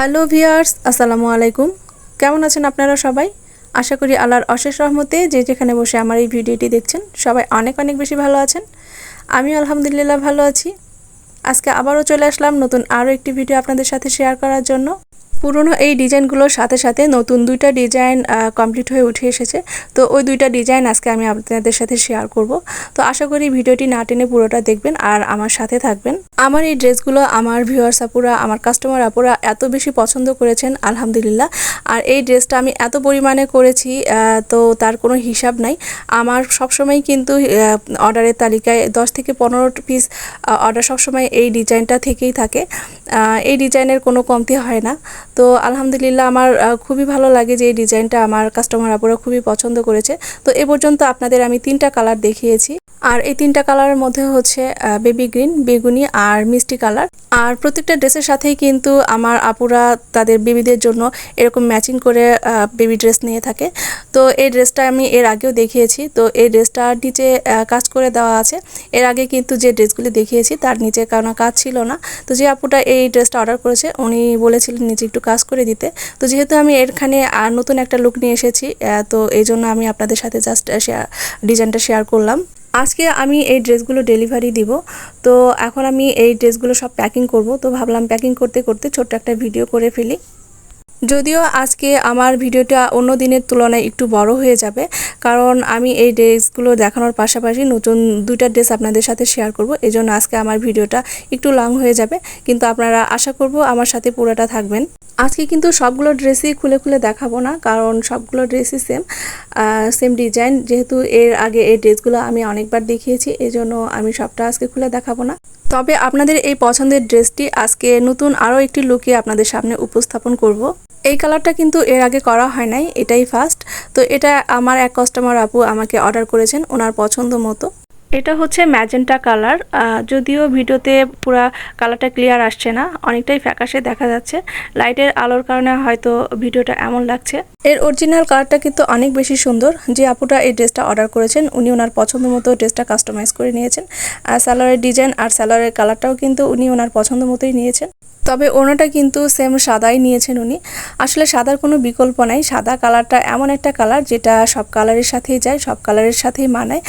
Hello viewers আসসালামু আলাইকুম। কেমন আছেন আপনারা সবাই? আশা করি আল্লাহর অশেষ রহমতে যে যেখানে বসে আমার এই ভিডিওটি দেখছেন, সবাই অনেক অনেক বেশি ভালো আছেন। আমি আলহামদুলিল্লাহ ভালো আছি। আজকে আবারও চলে আসলাম নতুন আরও একটি ভিডিও আপনাদের সাথে শেয়ার করার জন্য। পুরনো এই ডিজাইনগুলোর সাথে সাথে নতুন দুইটা ডিজাইন কমপ্লিট হয়ে উঠে এসেছে। তো ওই দুইটা ডিজাইন আজকে আমি আপনাদের সাথে শেয়ার করব। তো আশা করি ভিডিওটি না টেনে পুরোটা দেখবেন আর আমার সাথে থাকবেন। আমার এই ড্রেসগুলো আমার ভিউয়ার্স আপুরা, আমার কাস্টমার আপুরা এত বেশি পছন্দ করেছেন, আলহামদুলিল্লাহ। আর এই ড্রেসটা আমি এত পরিমাণে করেছি তো তার কোনো হিসাব নাই। আমার সবসময় কিন্তু অর্ডারের তালিকায় দশ থেকে পনেরো পিস অর্ডার সবসময় এই ডিজাইনটা থেকেই থাকে। এই ডিজাইনের কোনো কমতি হয় না। তো আলহামদুলিল্লাহ আমার খুবই ভালো লাগে যে এই ডিজাইনটা আমার কাস্টমার আপুরা খুবই পছন্দ করেছে। তো এ পর্যন্ত আপনাদের আমি তিনটা কালার দেখিয়েছি। আর এই তিনটা কালারের মধ্যে হচ্ছে বেবি গ্রিন বেগুনি আর মিষ্টি কালার আর প্রত্যেকটা ড্রেসের সাথেই কিন্তু আমার আপুরা তাদের বেবিদের জন্য এরকম ম্যাচিং করে বেবি ড্রেস নিয়ে থাকে। তো এই ড্রেসটা আমি এর আগেও দেখিয়েছি। তো এই ড্রেসটার নিচে কাজ করে দেওয়া আছে। এর আগে কিন্তু যে ড্রেসগুলি দেখিয়েছি তার নিচে কারণ কাজ ছিল না। তো যে আপুটা এই ড্রেসটা অর্ডার করেছে, উনি বলেছিলেন নিচে একটু কাজ করে দিতে। তো যেহেতু আমি এরখানে আর নতুন একটা লুক নিয়ে এসেছি তো এই জন্য আমি আপনাদের সাথে জাস্ট ডিজাইনটা শেয়ার করলাম। আজকে আমি এই ড্রেসগুলো ডেলিভারি দিব। তো এখন আমি এই ড্রেসগুলো সব প্যাকিং করব। তো ভাবলাম প্যাকিং করতে করতে ছোট্ট একটা ভিডিও করে ফেলি। যদিও আজকে আমার ভিডিওটা অন্য দিনের তুলনায় একটু বড় হয়ে যাবে, কারণ আমি এই ড্রেসগুলো দেখানোর পাশাপাশি নতুন দুইটা ড্রেস আপনাদের সাথে শেয়ার করব, এজন্য আজকে আমার ভিডিওটা একটু লং হয়ে যাবে। কিন্তু আপনারা আশা করব আমার সাথে পুরোটা থাকবেন। আজকে কিন্তু সবগুলো ড্রেসই খুলে খুলে দেখাবো না, কারণ সবগুলো ড্রেসই সেম সেম ডিজাইন যেহেতু এর আগে এই ড্রেসগুলো আমি অনেকবার দেখিয়েছি, এজন্য আমি সবটা আজকে খুলে দেখাবো না। তবে আপনাদের এই পছন্দের ড্রেসটি আজকে নতুন আরও একটি লুকে আপনাদের সামনে উপস্থাপন করব। এই কালারটা কিন্তু এর আগে করা হয় নাই, এটাই ফার্স্ট তো এটা আমার এক কাস্টমার আপু আমাকে অর্ডার করেছেন, ওনার পছন্দ মতো। এটা হচ্ছে ম্যাজেন্টা কালার। যদিও ভিডিওতে পুরা কালারটা ক্লিয়ার আসছে না, অনেকটাই ফ্যাকাশে দেখা যাচ্ছে। লাইটের আলোর কারণে হয়তো ভিডিওটা এমন লাগছে। এর অরিজিনাল কালারটা কিন্তু অনেক বেশি সুন্দর। যে আপুটা এই ড্রেসটা অর্ডার করেছেন, উনি ওনার পছন্দ মতো ড্রেসটা কাস্টমাইজ করে নিয়েছেন। আর স্যালোয়ারের ডিজাইন আর স্যালোয়ারের কালারটাও কিন্তু উনি ওনার পছন্দ মতোই নিয়েছেন। তবে ওনাটা কিন্তু সেম সাদাই নিয়েছেন উনি। আসলে সাদার কোনো বিকল্প নাই। সাদা কালারটা এমন একটা কালার যেটা সব কালারের সাথেই যায়, সব কালারের সাথেই মানায়।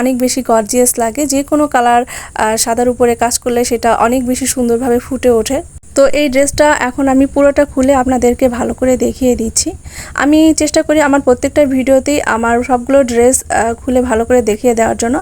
অনেক বেশি গর্জিয়াস লাগে। যে কোনো কালার সাদার উপরে কাজ করলে সেটা অনেক বেশি সুন্দরভাবে ফুটে ওঠে। তো এই ড্রেসটা এখন আমি পুরোটা খুলে আপনাদেরকে ভালো করে দেখিয়ে দিচ্ছি। আমি চেষ্টা করি আমার প্রত্যেকটা ভিডিওতেই আমার সবগুলো ড্রেস খুলে ভালো করে দেখিয়ে দেওয়ার জন্য।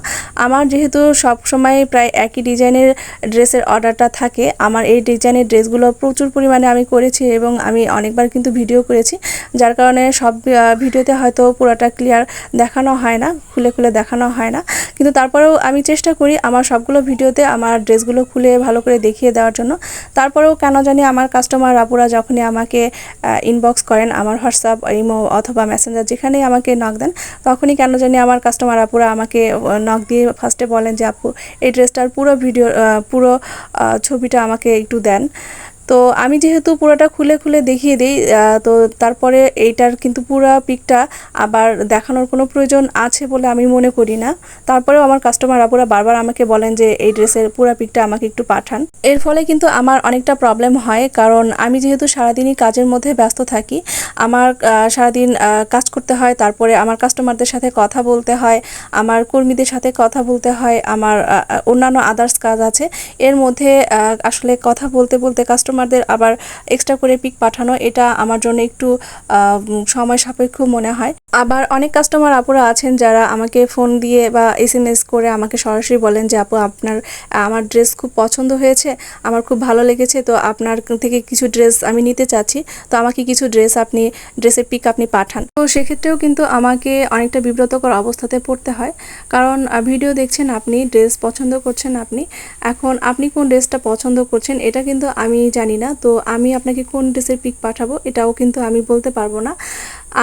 আমার যেহেতু সব সময় প্রায় একই ডিজাইনের ড্রেসের অর্ডারটা থাকে, আমার এই ডিজাইনের ড্রেসগুলো প্রচুর পরিমাণে আমি করেছি এবং আমি অনেকবার কিন্তু ভিডিও করেছি, যার কারণে সব ভিডিওতে হয়তো পুরোটা ক্লিয়ার দেখানো হয় না, খুলে খুলে দেখানো হয় না। কিন্তু তারপরেও আমি চেষ্টা করি আমার সবগুলো ভিডিওতে আমার ড্রেসগুলো খুলে ভালো করে দেখিয়ে দেওয়ার জন্য। তারপরেও কেন জানি আমার কাস্টমার আপুরা যখনই আমাকে ইনবক্স করেন আমার হোয়াটসঅ্যাপ ইমো অথবা মেসেঞ্জার যেখানেই আমাকে নক দেন, তখনই কেন জানি আমার কাস্টমার আপুরা আমাকে নক দিয়ে ফার্স্টে বলেন যে, আপু, এই ড্রেসটার পুরো ভিডিও পুরো ছবিটা আমাকে একটু দেন। তো আমি যেহেতু পুরোটা খুলে খুলে দেখিয়ে দিই তো তারপরে এইটার কিন্তু পুরো পিকটা আবার দেখানোর কোনো প্রয়োজন আছে বলে আমি মনে করি না। তারপরেও আমার কাস্টমার আপুরা বারবার আমাকে বলেন যে এই ড্রেসের পুরো পিকটা আমাকে একটু পাঠান। এর ফলে কিন্তু আমার অনেকটা প্রবলেম হয় কারণ আমি যেহেতু সারাদিনই কাজের মধ্যে ব্যস্ত থাকি, আমার সারাদিন কাজ করতে হয়, তারপরে আমার কাস্টমারদের সাথে কথা বলতে হয়, আমার কর্মীদের সাথে কথা বলতে হয়, আমার অন্যান্য আদার্স কাজ আছে। এর মধ্যে আসলে কথা বলতে বলতে কাস্টমারদের আবার এক্সট্রা করে পিক পাঠানো এটা আমার জন্য একটু সময় সাপেক্ষ মনে হয়। আবার অনেক কাস্টমার আপুরা আছেন যারা আমাকে ফোন দিয়ে বা এস এম এস করে আমাকে সরাসরি বলেন যে, আপু, আপনার, আমার ড্রেস খুব পছন্দ হয়েছে, আমার খুব ভালো লেগেছে, তো আপনার থেকে কিছু ড্রেস আমি নিতে চাচ্ছি, তো আমাকে কিছু ড্রেস আপনি ড্রেসের পিক আপনি পাঠান। তো সেক্ষেত্রেও কিন্তু আমাকে অনেকটা বিব্রতকর অবস্থাতে পড়তে হয়। কারণ ভিডিও দেখছেন আপনি ড্রেস পছন্দ করছেন আপনি, এখন আপনি কোন ড্রেসটা পছন্দ করছেন এটা কিন্তু আমি জানি না, তো আমি আপনাকে কোন ড্রেসের পিক পাঠাবো এটাও কিন্তু আমি বলতে পারব না।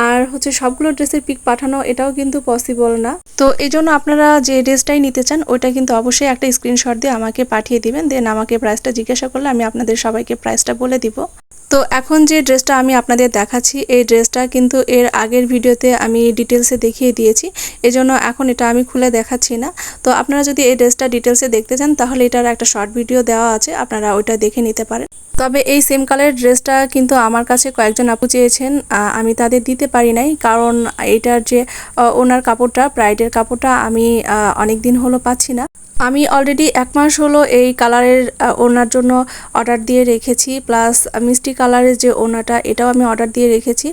আর হচ্ছে সবগুলো ড্রেসের পিক পাঠানো, এটাও কিন্তু পসিবল না। তো এই জন্য আপনারা যে ড্রেসটাই নিতে চান, ওইটা কিন্তু অবশ্যই একটা স্ক্রিনশট দিয়ে আমাকে পাঠিয়ে দিবেন দেন আমাকে প্রাইসটা জিজ্ঞাসা করলে আমি আপনাদের সবাইকে প্রাইসটা বলে দিব। তো এখন যে ড্রেসটা আমি আপনাদের দেখাচ্ছি, এই ড্রেসটা কিন্তু এর আগের ভিডিওতে আমি ডিটেলসে দেখিয়ে দিয়েছি। এজন্য এখন এটা আমি খুলে দেখাচ্ছি না। তো আপনারা যদি এই ড্রেসটা ডিটেলসে দেখতে চান, তাহলে এটার একটা শর্ট ভিডিও দেওয়া আছে, আপনারা ওইটা দেখে নিতে পারেন। তবে এই সেম কালারের ড্রেসটা কিন্তু আমার কাছে কয়েকজন আপু চেয়েছেন আমি তাদের দিতে পারি নাই। কারণ এটার যে ওনার কাপড়টা ব্রাইডের কাপড়টা আমি অনেক দিন হলো পাচ্ছি না। আমি অলরেডি এক মাস হলো এই কালারের ওনার জন্য অর্ডার দিয়ে রেখেছি, প্লাস মিষ্টি কালারের যে ওনাটা, এটাও আমি অর্ডার দিয়ে রেখেছি।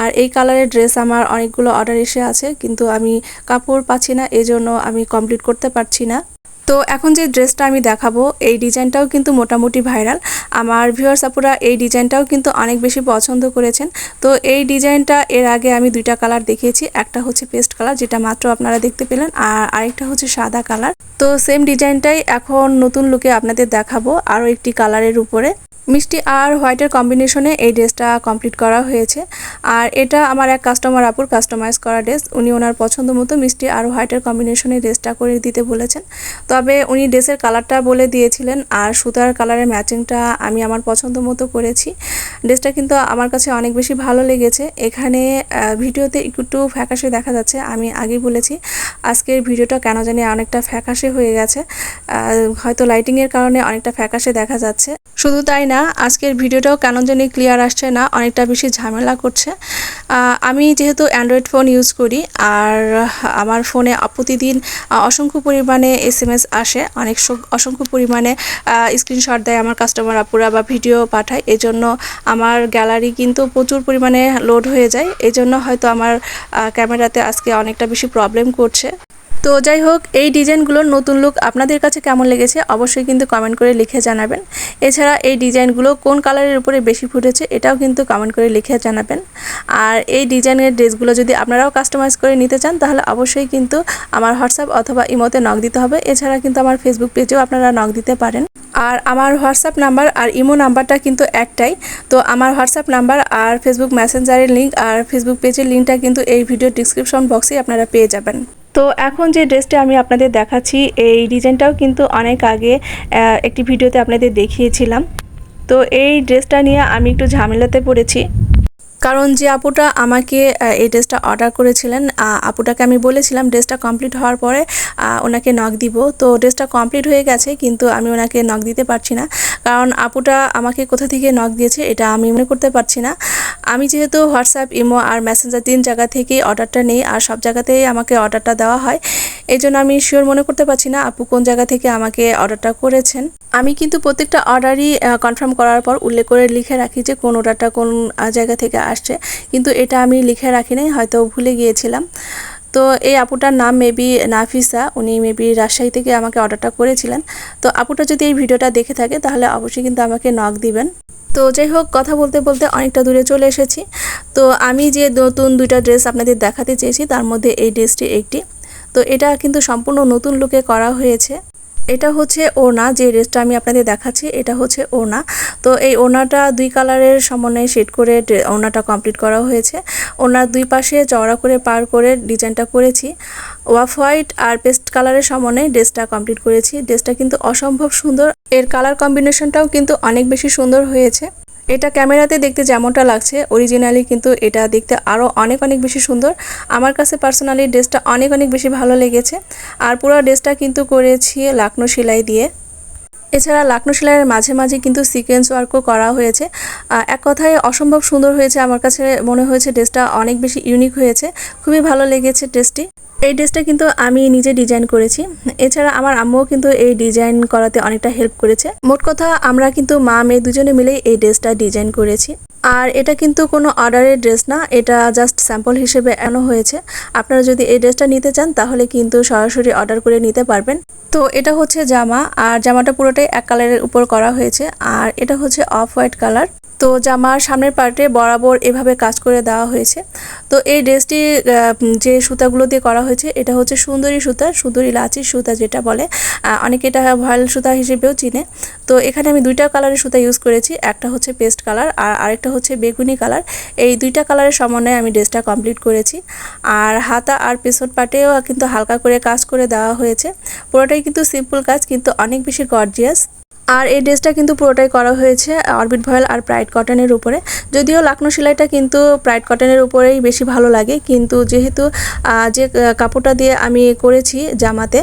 আর এই কালারের ড্রেস আমার অনেকগুলো অর্ডার এসে আছে, কিন্তু আমি কাপড় পাচ্ছি না, এজন্য আমি কমপ্লিট করতে পারছি না। তো এখন যে ড্রেসটা আমি দেখাবো, এই ডিজাইনটাও কিন্তু মোটামুটি ভাইরাল আমার ভিউয়ার্স আপুরা এই ডিজাইনটাও কিন্তু অনেক বেশি পছন্দ করেছেন। তো এই ডিজাইনটা এর আগে আমি দুইটা কালার দেখিয়েছি, একটা হচ্ছে পেস্ট কালার যেটা মাত্র আপনারা দেখতে পেলেন, আর আরেকটা হচ্ছে সাদা কালার তো সেম ডিজাইনটাই এখন নতুন লুকে আপনাদের দেখাবো, আরও একটি কালারের উপরে। মিষ্টি আর হোয়াইটের কম্বিনেশনে এই ড্রেসটা কমপ্লিট করা হয়েছে। আর এটা আমার এক কাস্টমার আপুর কাস্টমাইজ করা ড্রেস। উনি ওনার পছন্দ মতো মিষ্টি আর হোয়াইটের কম্বিনেশনে ড্রেসটা করে দিতে বলেছেন। তবে উনি ড্রেসের কালারটা বলে দিয়েছিলেন আর সুতার কালারের ম্যাচিংটা আমি আমার পছন্দ মতো করেছি। ড্রেসটা কিন্তু আমার কাছে অনেক বেশি ভালো লেগেছে। এখানে ভিডিওতে একটু ফ্যাকাশে দেখা যাচ্ছে, আমি আগেই বলেছি। আজকের ভিডিওটা কেন জানি অনেকটা ফ্যাকাশে হয়ে গেছে। হয়তো লাইটিংয়ের কারণে অনেকটা ফ্যাকাশে দেখা যাচ্ছে। শুধু তাই না আজকের ভিডিওটাও কেন জানি ক্লিয়ার আসছে না, অনেকটা বেশি ঝামেলা করছে। আমি যেহেতু অ্যান্ড্রয়েড ফোন ইউজ করি, আর আমার ফোনে প্রতিদিন অসংখ্য পরিমাণে এস এম এস আসে, অনেক অসংখ্য পরিমাণে স্ক্রিনশট দেয় আমার কাস্টমার আপুরা বা ভিডিও পাঠায়। এজন্য আমার গ্যালারি কিন্তু প্রচুর পরিমাণে লোড হয়ে যায়। এজন্য হয়তো আমার ক্যামেরাতে আজকে অনেকটা বেশি প্রবলেম করছে। তো যাই হোক, এই ডিজাইনগুলোর নতুন লুক আপনাদের কাছে কেমন লেগেছে অবশ্যই কিন্তু কমেন্ট করে লিখে জানাবেন। এছাড়া এই ডিজাইনগুলো কোন কালারের উপরে বেশি ফুটেছে এটাও কিন্তু কমেন্ট করে লিখে জানাবেন। আর এই ডিজাইনের ড্রেসগুলো যদি আপনারাও কাস্টমাইজ করে নিতে চান, তাহলে অবশ্যই কিন্তু আমার হোয়াটসঅ্যাপ অথবা ইমোতে নক দিতে হবে। এছাড়া কিন্তু আমার ফেসবুক পেজেও আপনারা নক দিতে পারেন। আর আমার হোয়াটসঅ্যাপ নাম্বার আর ইমো নাম্বারটা কিন্তু একটাই। তো আমার হোয়াটসঅ্যাপ নাম্বার আর ফেসবুক মেসেঞ্জারের লিঙ্ক আর ফেসবুক পেজের লিঙ্কটা কিন্তু এই ভিডিও ডিসক্রিপশন বক্সেই আপনারা পেয়ে যাবেন। তো এখন যে ড্রেসটা আমি আপনাদের দেখাচ্ছি, এই ডিজাইনটাও কিন্তু অনেক আগে একটি ভিডিওতে আপনাদের দেখিয়েছিলাম। তো এই ড্রেসটা নিয়ে আমি একটু ঝামেলাতে পড়েছি। কারণ যে আপুটা আমাকে এই ড্রেসটা অর্ডার করেছিলেন আপুটাকে আমি বলেছিলাম ড্রেসটা কমপ্লিট হওয়ার পরে ওনাকে নক দিব। তো ড্রেসটা কমপ্লিট হয়ে গেছে, কিন্তু আমি ওনাকে নক দিতে পারছি না। কারণ আপুটা আমাকে কোথা থেকে নক দিয়েছে, এটা আমি মনে করতে পারছি না। আমি যেহেতু হোয়াটসঅ্যাপ, ইমো আর মেসেঞ্জার তিন জায়গা থেকেই অর্ডারটা নেই, আর সব জায়গাতেই আমাকে অর্ডারটা দেওয়া হয়। এই জন্য আমি শিওর মনে করতে পারছি না আপু কোন জায়গা থেকে আমাকে অর্ডারটা করেছেন। আমি কিন্তু প্রত্যেকটা অর্ডারই কনফার্ম করার পর উল্লেখ করে লিখে রাখি যে কোন অর্ডারটা কোন জায়গা থেকে আসছে। কিন্তু এটা আমি লিখে রাখি নাই, হয়তো ভুলে গিয়েছিলাম। তো এই আপুটার নাম মেবি নাফিসা, উনি মেবি রাজশাহী থেকে আমাকে অর্ডারটা করেছিলেন। তো আপুটা যদি এই ভিডিওটা দেখে থাকে, তাহলে অবশ্যই কিন্তু আমাকে নক দিবেন। তো যাই হোক, কথা বলতে বলতে অনেকটা দূরে চলে এসেছি। তো আমি যে নতুন দুইটা ড্রেস আপনাদের দেখাতে চেয়েছি, তার মধ্যে এই ড্রেসটি একটি। তো এটা কিন্তু সম্পূর্ণ নতুন লুকে করা হয়েছে। এটা হচ্ছে ওনা যে ড্রেসটা আমি আপনাদের দেখাচ্ছি, এটা হচ্ছে ওনা তো এই ওনাটা দুই কালারের সমন্বয়ে শেড করে ওনাটা কমপ্লিট করা হয়েছে। ওনার দুই পাশে চওড়া করে পার করে ডিজাইনটা করেছি। ওয়াফ হোয়াইট আর পেস্ট কালারের সমন্বয়ে ড্রেসটা কমপ্লিট করেছি। ড্রেসটা কিন্তু অসম্ভব সুন্দর। এর কালার কম্বিনেশনটাও কিন্তু অনেক বেশি সুন্দর হয়েছে। এটা ক্যামেরাতে দেখতে যেমনটা লাগছে অরিজিনালি কিন্তু এটা দেখতে আরও অনেক অনেক বেশি সুন্দর। আমার কাছে পার্সোনালি ড্রেসটা অনেক অনেক বেশি ভালো লেগেছে। আর পুরো ড্রেসটা কিন্তু করেছি লাকনো সেলাই দিয়ে। এছাড়া লাকনো সেলাইয়ের মাঝে মাঝে কিন্তু সিকোয়েন্স ওয়ার্কও করা হয়েছে। এক কথায় অসম্ভব সুন্দর হয়েছে। আমার কাছে মনে হয়েছে ড্রেসটা অনেক বেশি ইউনিক হয়েছে। খুবই ভালো লেগেছে ড্রেসটি। এই ড্রেসটা কিন্তু আমি নিজে ডিজাইন করেছি। এছাড়া আমার আম্মুও কিন্তু এই ডিজাইন করাতে অনেকটা হেল্প করেছে। মোট কথা, আমরা কিন্তু মা, মেয়ে দুজনে মিলেই এই ড্রেসটা ডিজাইন করেছি। আর এটা কিন্তু কোনো অর্ডারের ড্রেস না, এটা জাস্ট স্যাম্পল হিসেবে এনো হয়েছে। আপনারা যদি এই ড্রেসটা নিতে চান, তাহলে কিন্তু সরাসরি অর্ডার করে নিতে পারবেন। তো এটা হচ্ছে জামা, আর জামাটা পুরোটাই এক কালারের উপর করা হয়েছে। আর এটা হচ্ছে অফ হোয়াইট কালার। তো জামার সামনের পার্টে বরাবর এভাবে কাজ করে দেওয়া হয়েছে। তো এই ড্রেসটি যে সুতাগুলো দিয়ে করা হয়েছে, এটা হচ্ছে সুন্দরী সুতা, সুন্দরী লাচির সুতা যেটা বলে। অনেকে এটা ভয়েল সুতা হিসেবেও চিনে। তো এখানে আমি দুইটা কালারের সুতা ইউজ করেছি, একটা হচ্ছে পেস্ট কালার আর আরেকটা হচ্ছে বেগুনি কালার। এই দুইটা কালারের সমন্বয়ে আমি ড্রেসটা কমপ্লিট করেছি। আর হাতা আর পেছন পাটেও কিন্তু হালকা করে কাজ করে দেওয়া হয়েছে। পুরোটাই কিন্তু সিম্পল কাজ, কিন্তু অনেক বেশি গর্জিয়াস আর এই ড্রেসটা কিন্তু পুরোটাই করা হয়েছে অরবিট ভয়েল আর প্রাইড কটনের উপরে। যদিও লাকনো সেলাইটা কিন্তু প্রাইড কটনের উপরেই বেশি ভালো লাগে, কিন্তু যেহেতু যে কাপড়টা দিয়ে আমি করেছি জামাতে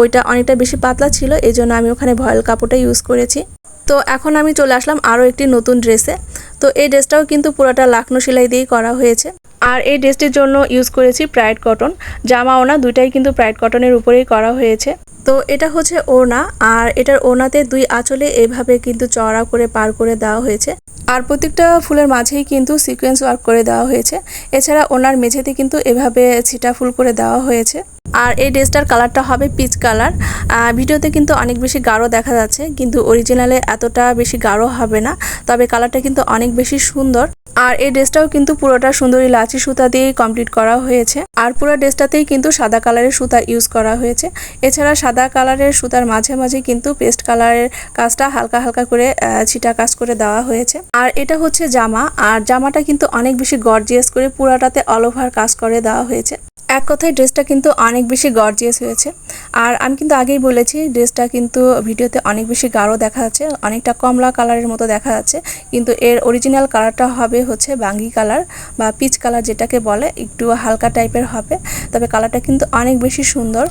ওইটা অনেকটা বেশি পাতলা ছিল এই জন্য আমি ওখানে ভয়েল কাপড়টা ইউজ করেছি। তো এখন আমি চলে আসলাম আরও একটি নতুন ড্রেসে। তো এই ড্রেসটাও কিন্তু পুরোটা লাকনো সেলাই দিয়েই করা হয়েছে। আর এই ড্রেসটির জন্য ইউজ করেছি প্রাইড কটন। জামা ওনা দুইটাই কিন্তু প্রাইড কটনের উপরেই করা হয়েছে। তো এটা হচ্ছে ওনা আর এটার ওনাতে দুই আঁচলে এভাবে কিন্তু চড়া করে পার করে দেওয়া হয়েছে। আর প্রত্যেকটা ফুলের মাঝেই কিন্তু সিকোয়েন্স ওয়ার্ক করে দেওয়া হয়েছে। এছাড়া ওনার মেঝেতে কিন্তু এভাবে ছিটা ফুল করে দেওয়া হয়েছে। আর এই ড্রেসটার কালারটা হবে পিচ কালার। ভিডিওতে কিন্তু অনেক বেশি গাঢ় দেখা যাচ্ছে, কিন্তু অরিজিনালে এতটা বেশি গাঢ় হবে না, তবে কালারটা কিন্তু অনেক বেশি সুন্দর। আর এই ড্রেসটাও কিন্তু পুরোটা সুন্দরী লাচি সুতা দিয়েই কমপ্লিট করা হয়েছে। আর পুরো ড্রেসটাতেই কিন্তু সাদা কালারের সুতা ইউজ করা হয়েছে। এছাড়া সাদা কালারের সুতার মাঝে মাঝে কিন্তু পেস্ট কালারের কাজটা হালকা হালকা করে ছিটা কাজ করে দেওয়া হয়েছে। আর এটা হচ্ছে জামা, আর জামাটা কিন্তু অনেক বেশি গর্জিয়াস করে পুরাটাতে অল ওভার কাজ করে দেওয়া হয়েছে। এক কথায় ড্রেসটা কিন্তু অনেক বেশি গর্জিয়াস হয়েছে। আর আমি কিন্তু আগেই বলেছি ড্রেসটা কিন্তু ভিডিওতে অনেক বেশি গাঢ় দেখা যাচ্ছে, অনেকটা কমলা কালারের মতো দেখা যাচ্ছে। কিন্তু এর অরিজিনাল কালারটা হবে হচ্ছে বাঙ্গি কালার বা পিচ কালার যেটাকে বলে, একটু হালকা টাইপের হবে। তবে কালারটা কিন্তু অনেক বেশি সুন্দর।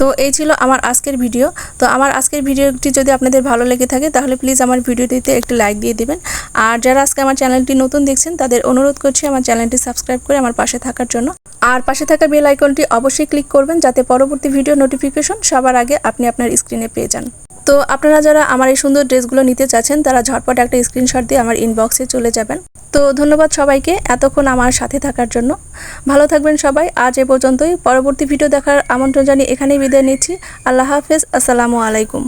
তো এই ছিল আমার আজকের ভিডিও। তো আমার আজকের ভিডিওটি যদি আপনাদের ভালো লেগে থাকে, তাহলে প্লিজ আমার ভিডিওটিতে একটি লাইক দিয়ে দেবেন। আর যারা আজকে আমার চ্যানেলটি নতুন দেখছেন, তাদের অনুরোধ করছি আমার চ্যানেলটি সাবস্ক্রাইব করে আমার পাশে থাকার জন্য। আর পাশে থাকা বেল আইকনটি অবশ্যই ক্লিক করবেন, যাতে পরবর্তী ভিডিও নোটিফিকেশন সবার আগে আপনি আপনার স্ক্রিনে পেয়ে যান। তো আপনারা যারা আমার এই সুন্দর ড্রেসগুলো নিতে চাচ্ছেন, তারা ঝটপট একটা স্ক্রিনশট দিয়ে আমার ইনবক্সে চলে যাবেন। তো ধন্যবাদ সবাইকে এতক্ষণ আমার সাথে থাকার জন্য। ভালো থাকবেন সবাই। আজ এ পর্যন্তই। পরবর্তী ভিডিও দেখার আমন্ত্রণ জানিয়ে এখানেই বিদায় নিচ্ছি। আল্লাহ হাফেজ। আসসালামু আলাইকুম।